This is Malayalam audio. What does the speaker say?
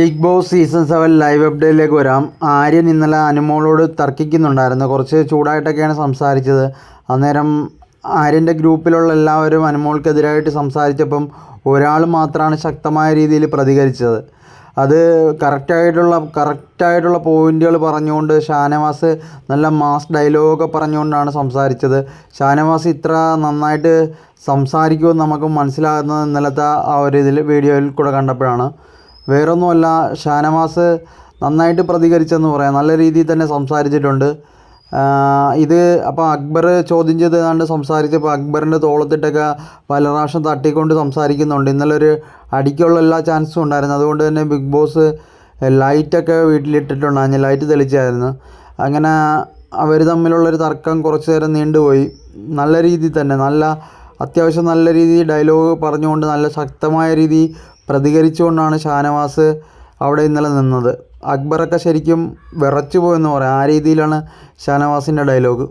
Bigg Boss season seven live അപ്ഡേറ്റിലേക്ക് വരാം. ആര്യൻ ഇന്നലെ അനുമോളോട് തർക്കിക്കുന്നുണ്ടായിരുന്നു. കുറച്ച് ചൂടായിട്ടൊക്കെയാണ് സംസാരിച്ചത്. അന്നേരം ആര്യന്റെ ഗ്രൂപ്പിലുള്ള എല്ലാവരും അനുമോൾക്കെതിരായിട്ട് സംസാരിച്ചപ്പം ഒരാൾ മാത്രമാണ് ശക്തമായ രീതിയിൽ പ്രതികരിച്ചത്. അത് കറക്റ്റായിട്ടുള്ള കറക്റ്റായിട്ടുള്ള പോയിന്റുകൾ പറഞ്ഞുകൊണ്ട് ഷാനവാസ് നല്ല മാസ് ഡയലോഗൊക്കെ പറഞ്ഞുകൊണ്ടാണ് സംസാരിച്ചത്. ഷാനവാസ് ഇത്ര നന്നായിട്ട് സംസാരിക്കുമെന്ന് നമുക്ക് മനസ്സിലാകുന്നത് ഇന്നലത്തെ ആ ഒരു ഇതിൽ വീഡിയോയിൽ കൂടെ കണ്ടപ്പോഴാണ്. വേറൊന്നുമല്ല ഷാനവാസ് നന്നായിട്ട് പ്രതികരിച്ചെന്ന് പറയാം. നല്ല രീതിയിൽ തന്നെ സംസാരിച്ചിട്ടുണ്ട്. ഇത് അപ്പോൾ അക്ബർ ചോദ്യം ചെയ്ത് കണ്ട് സംസാരിച്ചപ്പോൾ അക്ബറിന്റെ തോളത്തിട്ടൊക്കെ പല പ്രാവശ്യം തട്ടിക്കൊണ്ട് സംസാരിക്കുന്നുണ്ട്. ഇന്നലെ ഒരു അടിക്കുള്ള എല്ലാ ചാൻസും ഉണ്ടായിരുന്നു. അതുകൊണ്ട് തന്നെ ബിഗ് ബോസ് ലൈറ്റൊക്കെ വീട്ടിലിട്ടിട്ടുണ്ടായിരുന്നു ലൈറ്റ് തെളിച്ചായിരുന്നു. അങ്ങനെ അവർ തമ്മിലുള്ളൊരു തർക്കം കുറച്ച് നേരം നീണ്ടുപോയി. നല്ല രീതിയിൽ തന്നെ നല്ല അത്യാവശ്യം നല്ല രീതിയിൽ ഡയലോഗ് പറഞ്ഞുകൊണ്ട് നല്ല ശക്തമായ രീതി പ്രതികരിച്ചുകൊണ്ടാണ് ഷാനവാസ് അവിടെ ഇന്നലെ നിന്നത്. അക്ബറൊക്കെ ശരിക്കും വിറച്ചു പോയെന്ന് പറയാം. ആ രീതിയിലാണ് ഷാനവാസിന്റെ ഡയലോഗ്